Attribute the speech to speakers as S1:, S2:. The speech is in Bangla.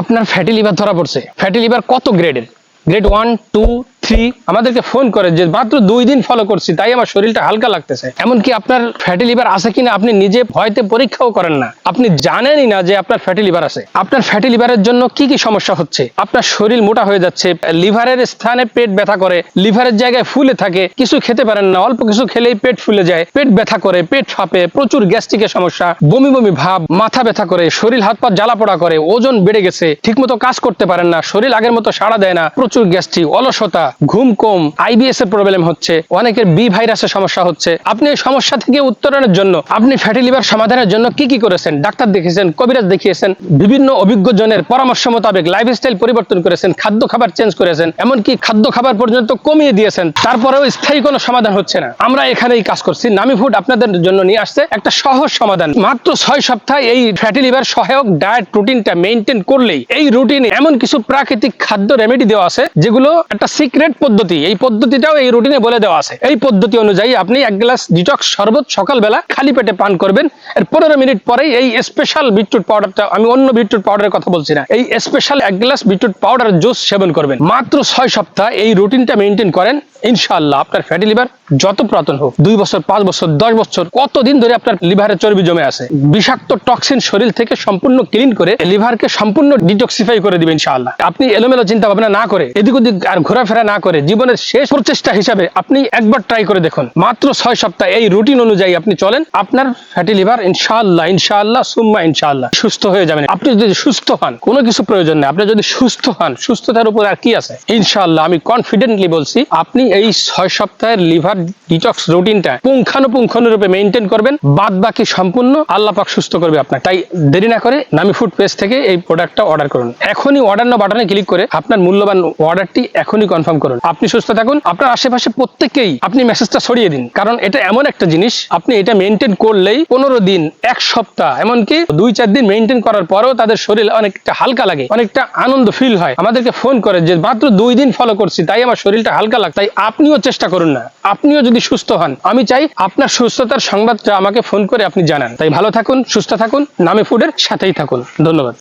S1: আপনার ফ্যাটি লিভার ধরা পড়ছে। ফ্যাটি লিভার কত গ্রেডের গ্রেড ওয়ান টু থ্রি আমাদেরকে ফোন করে যে, মাত্র দুই দিন ফলো করছি, তাই আমার শরীরটা হালকা লাগতেছে। এমনকি আপনার ফ্যাটি লিভার আছে কিনা আপনি নিজে ভয়তে পরীক্ষাও করেন না। আপনি জানেনই না যে আপনার ফ্যাটি লিভার আছে। আপনার ফ্যাটি লিভারের জন্য কি কি সমস্যা হচ্ছে? আপনার শরীর মোটা হয়ে যাচ্ছে লিভারের স্থানে পেট ব্যথা করে লিভারের জায়গায় ফুলে থাকে, কিছু খেতে পারেন না, অল্প কিছু খেলেই পেট ফুলে যায়, পেট ব্যথা করে, পেট ফাঁপে, প্রচুর গ্যাস্ট্রিকের সমস্যা, বমি বমি ভাব, মাথা ব্যথা করে, শরীর হাত পা জ্বালা পোড়া করে, ওজন বেড়ে গেছে, ঠিকমতো কাজ করতে পারেন না, শরীর আগের মতো সাড়া দেয় না, প্রচুর গ্যাস্ট্রিক অলসতা ঘুম কম আইবিএস এর প্রবলেম হচ্ছে, অনেকের বি ভাইরাসের সমস্যা হচ্ছে। আপনি এই সমস্যা থেকে উত্তরণের জন্য, আপনি ফ্যাটি লিভার সমাধানের জন্য কি কি করেছেন? ডাক্তার দেখিয়েছেন, কবিরাজ দেখিয়েছেন, বিভিন্ন অভিজ্ঞজনের পরামর্শ মোতাবেক লাইফস্টাইল পরিবর্তন করেছেন, খাদ্য খাবার চেঞ্জ করেছেন, এমনকি খাদ্য খাবার পর্যন্ত কমিয়ে দিয়েছেন। তারপরেও স্থায়ী কোনো সমাধান হচ্ছে না। আমরা এখানেই কাজ করছি। নামি ফুড আপনাদের জন্য নিয়ে আসছে একটা সহজ সমাধান। মাত্র ছয় সপ্তাহ এই ফ্যাটি লিভার সহায়ক ডায়েট রুটিনটা মেনটেন করলেই এই রুটিনে এমন কিছু প্রাকৃতিক খাদ্য রেমেডি দেওয়া আছে, যেগুলো একটা সিক্রেট পদ্ধতি, এই পদ্ধতিটাও এই রুটিনে বলে দেওয়া আছে। এই পদ্ধতি অনুযায়ী আপনি এক গ্লাস ডিটক্স শরবত সকালবেলা খালি পেটে পান করবেন। এর পনেরো মিনিট পরেই এই স্পেশাল বিটরুট পাউডারটা আমি অন্য বিটরুট পাউডারের কথা বলছি না, এই স্পেশাল এক গ্লাস বিটরুট পাউডার জুস সেবন করবেন। মাত্র ছয় সপ্তাহ এই রুটিনটা মেনটেন করেন। ইনশাআল্লাহ আপনার ফ্যাটি লিভার যত পুরাতন হোক, দুই বছর, পাঁচ বছর, দশ বছর, কতদিন ধরে আপনার লিভারে চর্বি জমে আছে, বিষাক্ত টক্সিন শরীর থেকে সম্পূর্ণ ক্লিন করে লিভারকে সম্পূর্ণ ডিটক্সিফাই করে দিবেন ইনশাআল্লাহ। আপনি এলোমেলো চিন্তা ভাবনা না করে এদিক ওদিক আর ঘোরাফেরা না করে জীবনের শেষ প্রচেষ্টা হিসাবে আপনি একবার ট্রাই করে দেখুন। মাত্র ছয় সপ্তাহ এই রুটিন অনুযায়ী আপনি চলেন। আপনার ফ্যাটি লিভার ইনশাআল্লাহ ইনশাআল্লাহ, সুম্মা ইনশাআল্লাহ, সুস্থ হয়ে যাবেন। আপনি যদি সুস্থ হন, কোনো কিছু প্রয়োজন নেই। আপনি যদি সুস্থ হন, সুস্থতার উপর আর কি আছে? ইনশাআল্লাহ, আমি কনফিডেন্টলি বলছি, আপনি এই ছয় সপ্তাহের লিভার ডিটক্স রুটিনটা পুঙ্খানুপুঙ্খানুরূপে মেনটেন করবেন। বাদ বাকি সম্পূর্ণ আল্লাহ পাক সুস্থ করবে আপনার তাই দেরি না করে নামি ফুড পেজ থেকে এই প্রোডাক্টটা অর্ডার করুন। এখনই অর্ডার না বাটনে ক্লিক করে আপনার মূল্যবান অর্ডারটি এখনই কনফার্ম করুন। আপনি সুস্থ থাকুন। আপনার আশেপাশে প্রত্যেককেই আপনি মেসেজটা ছড়িয়ে দিন। কারণ এটা এমন একটা জিনিস, আপনি এটা মেনটেন করলেই পনেরো দিন, এক সপ্তাহ, এমনকি দুই, চার দিন মেনটেন করার পরেও তাদের শরীর অনেকটা হালকা লাগে, অনেকটা আনন্দ ফিল হয়। আমাদেরকে ফোন করে যে, মাত্র দুই দিন ফলো করছি, তাই আমার শরীরটা হালকা লাগে তাই আপনিও চেষ্টা করুন না। আপনিও যদি সুস্থ হন, আমি চাই আপনার সুস্থতার সংবাদটা আমাকে ফোন করে আপনি জানান। তাই ভালো থাকুন, সুস্থ থাকুন, নামে ফুডের সাথেই থাকুন। ধন্যবাদ।